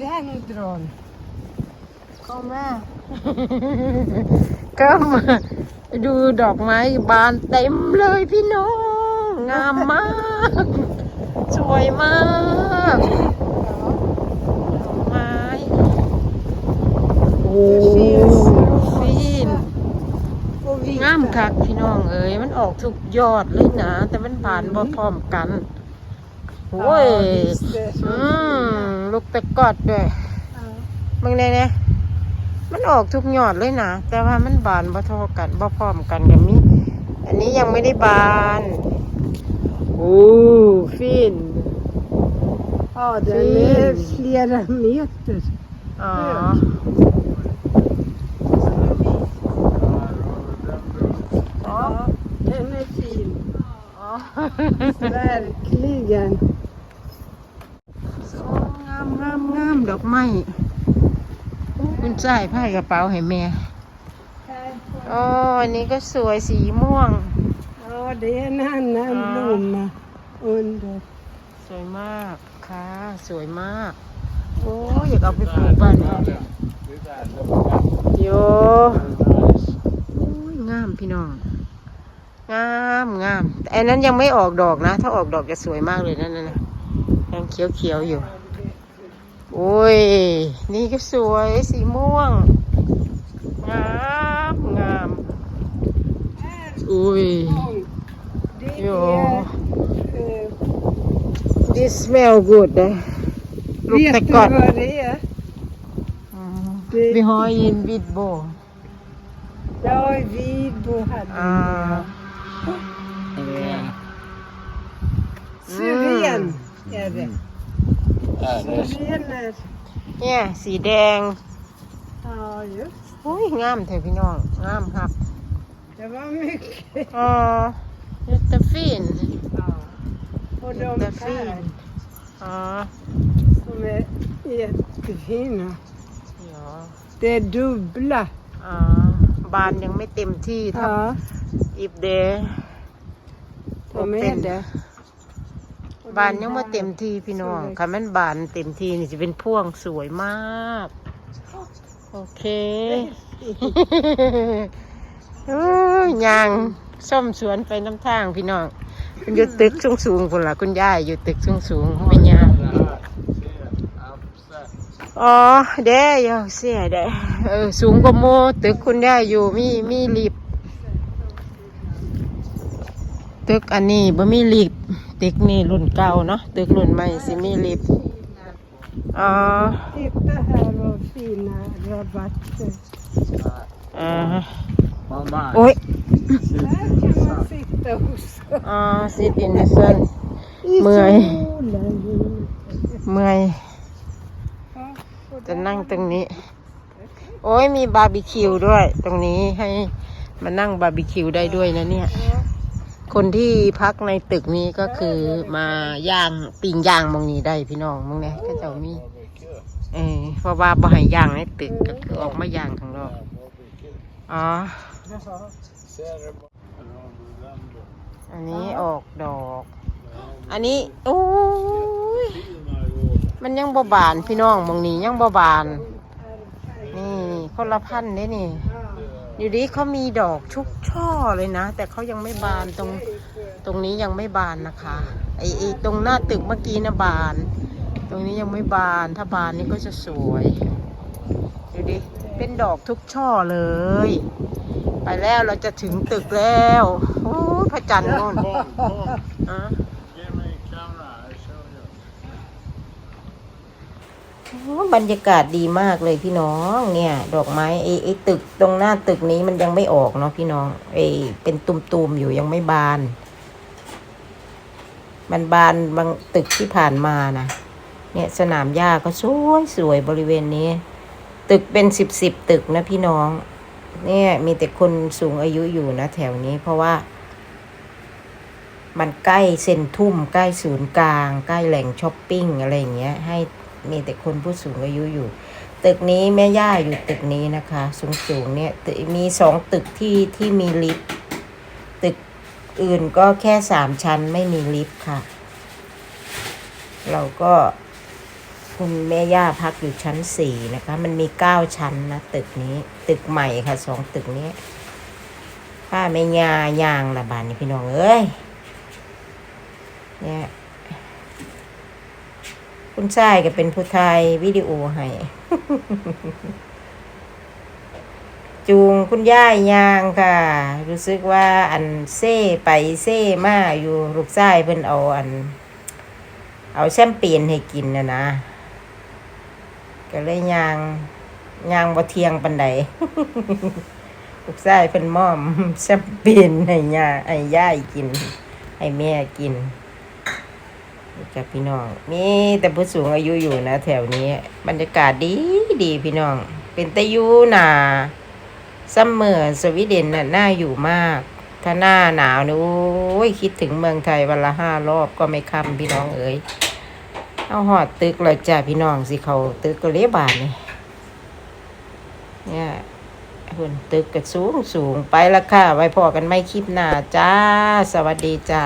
Rhododendron. Kom med. ก็มาดูดอกไม้บานเต็มเลยพี่น้อง งามมาก สวยมากดอกไม้โอ้ฟิน Och vita. งามคักพี่น้องเอ้ยมันออกทุกยอดเลยนะแต่มันบานบ่พร้อมกัน โอ้ย Ja, visst, det är så อืม fina. ลูกตะกอดด้วย Ja. บางแน่เนี่ยมันออกทุกยอดเลยนะ แต่ว่ามันบานบ่เท่ากันบ่พร้อมกันกับมีอันนี้ยังไม่ได้บาน โอ้ฟิน Ja, den Fin. är flera meter. อ๋อ Ja, den är fin. อ๋อ Verkligen. โอ้งามงามงามดอกไม้คุณใส่ผ้ากระเป๋าให้แม่ Här อ๋ออันนี้ก็สวยสีม่วง Ja, det är en annan Ja. blomma under. สวยมากค่ะ สวยมาก โอ้ยอยากเอาไปปลูกบ้านเราโย โอ้ยงามพี่น้อง งามงามแต่อันนั้นยังไม่ออกดอกนะ ถ้าออกดอกจะสวยมากเลยนั่นน่ะยังเขียวเขียวๆอยู่ โอ้ย นี่ก็สวยสีม่วง งามงามอุ้ย Det Ja. är... eh, this smell good นะลูก vet ตะ du กอด vad det är? อืม Det- วิหอยยินวิดโบ Ja, i Vidbo hade är det. Ja, det är Syren är... เนี่ยสีแดง Ja, just อุ้ยงามเถอะพี่น้อง งามครับ det. var mycket. อ๋อ jätte fin Ja. Och de Jättefin. här อ๋อ som är jättefina. เดี๋ยว Det är dubbla. อ่าบานยังไม่เต็มที่ถ้า Ja, อีฟเดย์ de är det. Och บาน de ยังไม่ här เต็มที่พี่น้องสวยค่ะมันบานเต็มที่นี่จะเป็นพ่วงสวยมาก โอเคโอ้ยยางส้มสวนไปน้ำทางพี่น้องคุณอยู่ตึกสูงสูงๆคนละคุณย่ายอยู่ตึกสูงสูงๆไม่ยาง det här. Se, absett. อ๋อเด้อยเสียเด้เออสูงกว่าโมตึกคุณย่ายอยู่มีมีลิฟต์ตึกอันนี้บ่มีลิฟ ต์ตึกนี่รุ่นเก่าเนาะตึกรุ่นใหม่สิมีลิฟต์อ๋อ Titta här vad fina rabatter. อ่า Mamma, โอ้ย Här kan man sitta också. อ๋อสิตินเซน I Mười. solen. เมื่อย Ja, och จะนั่งตรงนี้ โอ้ยมีบาร์บีคิวด้วย ตรงนี้ให้มานั่งบาร์บีคิวได้ด้วยนะเนี่ย คนที่พักในตึกนี้ก็คือมาย่างปิ้งย่างมองนี้ได้พี่น้องมองนี่ยก็จะมี เออเพราะว่าบ่ให้ย่างในตึกก็คือออกมาย่างข้างนอกอ๋อ อันนี้ออกดอก อันนี้โอ้ยมันยังบ่บานพี่น้องมองนี้ยังบ่บาน นี่คนละพันธุ์เด้นี่ อยู่ดีเขามีดอกชุกช่อเลยนะ แต่เขายังไม่บานตรงตรงนี้ยังไม่บานนะคะไอไอตรงหน้าตึกเมื่อกี้นะบาน ตรงนี้ยังไม่บานถ้าบานนี่ก็จะสวยดูดิเป็นดอกทุกช่อเลย ไปแล้วเราจะถึงตึกแล้วโอ้ยพระจันทร์โน่น Kom, kom. อะ บรรยากาศดีมากเลยพี่น้องเนี่ย ดอกไม้ไอ้ไอ้ตึกตรงหน้าตึกนี้มันยังไม่ออกเนาะพี่น้องไอ้เป็นตุ่มๆอยู่ยังไม่บาน มันบานบางตึกที่ผ่านมานะเนี่ยสนามหญ้าก็สวยสวยบริเวณนี้ ตึกเป็นสิบสิบตึกนะพี่น้อง เนี่ย มีแต่คนสูงอายุอยู่นะแถวนี้เพราะว่า มันใกล้เซ็นทรัมใกล้ศูนย์กลาง ใกล้แหล่งช้อปปิ้งอะไรอย่างเงี้ยให้ มีแต่คนผู้สูงอายุอยู่ ตึกนี้แม่ย่าอยู่ตึกนี้นะคะ สูงสูงเนี่ยมีสองตึกที่ที่มีลิฟต์ตึกอื่นก็แค่สามชั้นไม่มีลิฟต์ค่ะ เราก็คุณแม่ย่าพักอยู่ชั้นสี่นะคะ มันมีเก้าชั้นนะตึกนี้ ตึกใหม่ค่ะสองตึกนี้ป้าไม่ยายางละบานนี่พี่น้องเอ้ยเนี่ย คุณชายก็เป็นผู้ไทยวิดีโอให้จูงคุณย่ายยางค่ะ รู้สึกว่าอันเซ่ไปเซ่มาอยู่ลูกชายเพิ่นเอาอัน เอาแชมเปญให้กินนะนะก็เลยยางยางบ่เทียงปันใดลูกชายเพิ่นมอมแชมเปญให้ย่าให้ย่ายกิน ให้แม่กิน จากพี่น้อง มีแต่ผู้สูงอายุอยู่นะ แถวนี้ บรรยากาศดีดีพี่น้อง เป็นตะยูหนาซัมเมอร์สวีเดนน่ะน่าอยู่มาก ถ้าหน้าหนาวนี่โอ้ยคิดถึงเมืองไทยวันละห้ารอบก็ไม่ค่ำพี่น้องเอ๋ยเอาหอดตึกเลยจ้าพี่น้องสิเขาตึกก็เลี้ยบานนี่เนี่ยคุณตึกก็สูงสูงไปละค่ะ ไว้พอกันไม่คลิปหน้าจ้า สวัสดีจ้า